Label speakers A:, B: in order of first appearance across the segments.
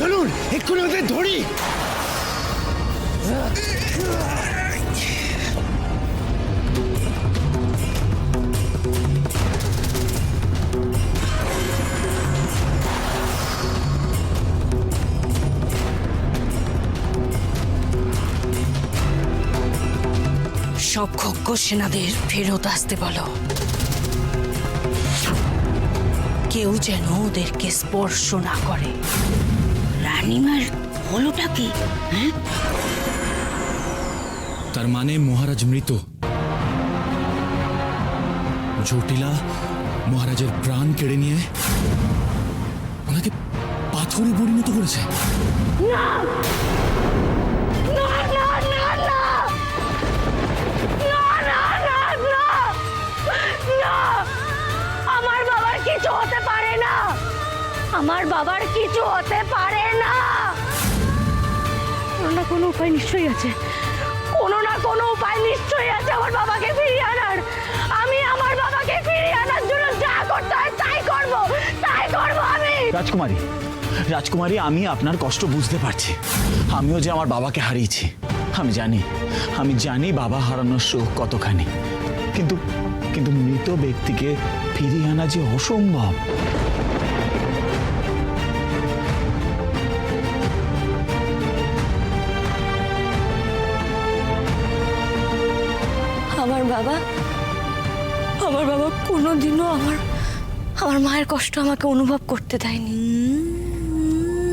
A: চলুন, এক্ষুনি ওদের ধরি।
B: সব খগ্গ সেনাদের ফেরত আসতে বলো। কেউ যেন ওদেরকে স্পর্শ না করে। রানিমার হলোটা কি? হ্যাঁ?
C: তার মানে মহারাজ মৃত। জটিলা মহারাজের প্রাণ কেড়ে নিয়ে ওনাকে পাথরে পরিণত করেছে।
D: আমার আমার বাবার কিছু হতে পারে না। কোনো না কোনো উপায় নিশ্চয়ই আছে। কোনো না কোনো উপায় নিশ্চয়ই আছে আমার বাবাকে ফিরিয়ে আনার। আমি আমার বাবাকে ফিরিয়ে আনার জন্য যা করতে হয় তাই করব তাই করব আমি।
E: রাজকুমারী রাজকুমারী, আমি আপনার কষ্ট বুঝতে পারছি। আমিও যে আমার বাবাকে হারিয়েছি, আমি জানি আমি জানি বাবা হারানোর শোক কতখানি। কিন্তু কিন্তু মৃত ব্যক্তিকে ফিরিয়ে আনা যে অসম্ভব।
D: বাবা, আমার বাবা কোনোদিনও আমার আমার মায়ের কষ্ট আমাকে অনুভব করতে দেয়নি।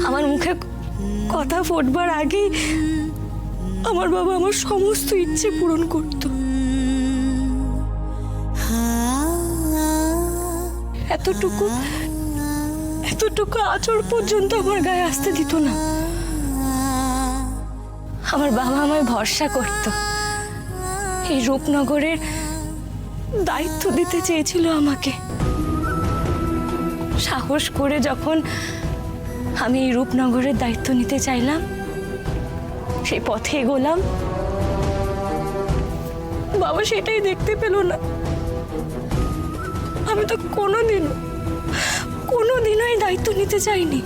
D: আমার মুখে কথা ফোটবার আগেই আমার বাবা আমার সমস্ত ইচ্ছে পূরণ করত। এতটুকু এতটুকু আচর পর্যন্ত আমার গায়ে আসতে দিত না। আমার বাবা আমায় ভরসা করতো। এই রূপনগরের দায়িত্ব দিতে চেয়েছিল আমাকে। সাহস করে যখন আমি এই রূপনগরের দায়িত্ব নিতে চাইলাম, সেই পথে এগোলাম। বাবা সেটাই দেখতে পেল না। আমি তো কোনোদিনও কোনোদিনও এই দায়িত্ব নিতে চাইনি।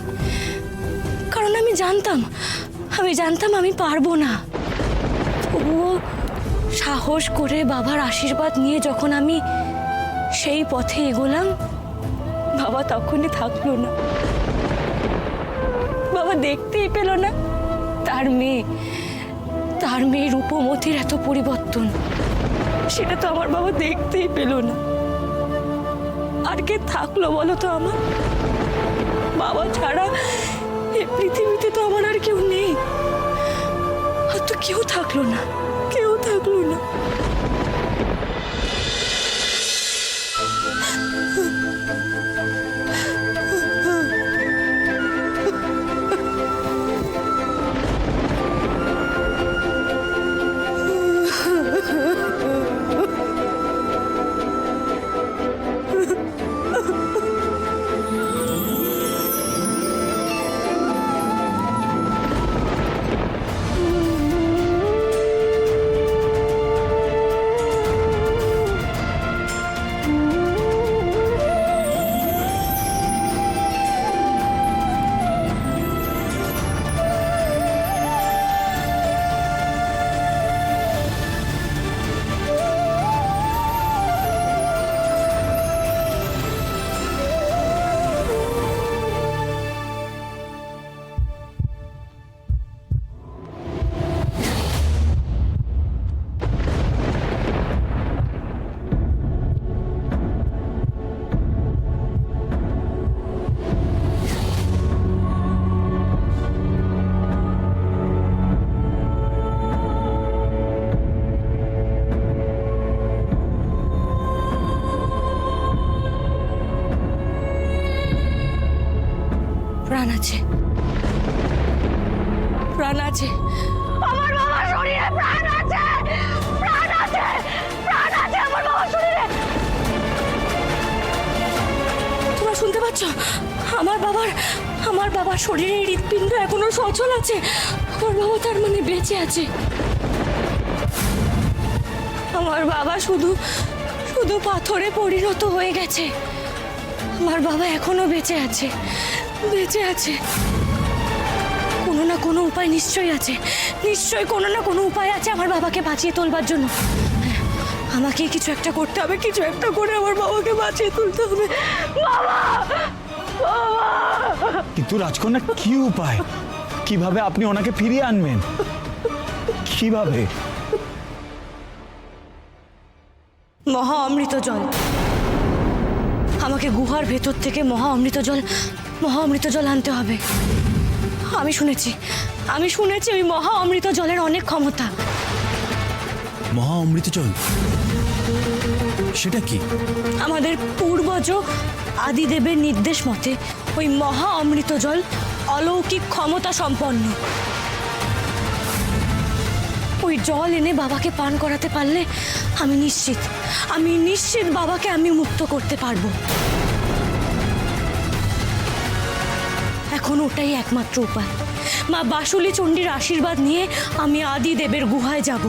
D: কারণ আমি জানতাম আমি জানতাম আমি পারব না। তবুও সাহস করে বাবার আশীর্বাদ নিয়ে যখন আমি সেই পথে এগোলাম, বাবা তখনই থাকল না। বাবা দেখতেই পেল না তার মেয়ে। তার মেয়ে রূপমতির এত পরিবর্তন, সেটা তো আমার বাবা দেখতেই পেল না। আর কে থাকল বলো তো আমার? বাবা ছাড়া এই পৃথিবীতে তো আমার আর কেউ নেই। আর তো কেউ থাকল না। কেউ থাকল না প্রাণ আছে। প্রাণ আছে। আমার বাবার শরীরে প্রাণ আছে! প্রাণ আছে! প্রাণ আছে আমার বাবার শরীরে! তোমরা শুনতে পাচ্ছ? আমার বাবার আমার বাবার শরীরে হৃৎপিণ্ড এখনও সচল আছে। আমার বাবা তার মানে বেঁচে আছে। আমার বাবা শুধু শুধু পাথরে পরিণত হয়ে গেছে। আমার বাবা এখনও বেঁচে আছে। বেঁচে আছে। কোনো না কোনো উপায় নিশ্চয়ই আছে। নিশ্চয়ই কোনো না কোনো উপায় আছে আমার বাবাকে বাঁচিয়ে তোলবার জন্য। আমাকে কিছু একটা করতে হবে কিছু একটা করে আমার বাবাকে বাঁচিয়ে তুলতে হবে।
E: কিন্তু রাজকন্যা কি উপায়? কীভাবে আপনি ওনাকে ফিরিয়ে আনবেন? কীভাবে?
D: মহা অমৃত জল আমাকে গুহার ভেতর থেকে মহা অমৃত জল মহা অমৃত জল আনতে হবে। আমি শুনেছি। আমি শুনেছি ওই মহা অমৃত জলের অনেক ক্ষমতা।
C: মহা অমৃত জল সেটা কি?
D: আমাদের পূর্বজ আদিদেবের নির্দেশ মতে ওই মহা অমৃত জল অলৌকিক ক্ষমতা সম্পন্ন। ওই জল এনে বাবাকে পান করাতে পারলে আমি নিশ্চিত। আমি নিশ্চিত বাবাকে আমি মুক্ত করতে পারব। এখন ওটাই একমাত্র উপায়। মা বাসুলি চণ্ডীর আশীর্বাদ নিয়ে আমি আদি দেবের গুহায় যাব।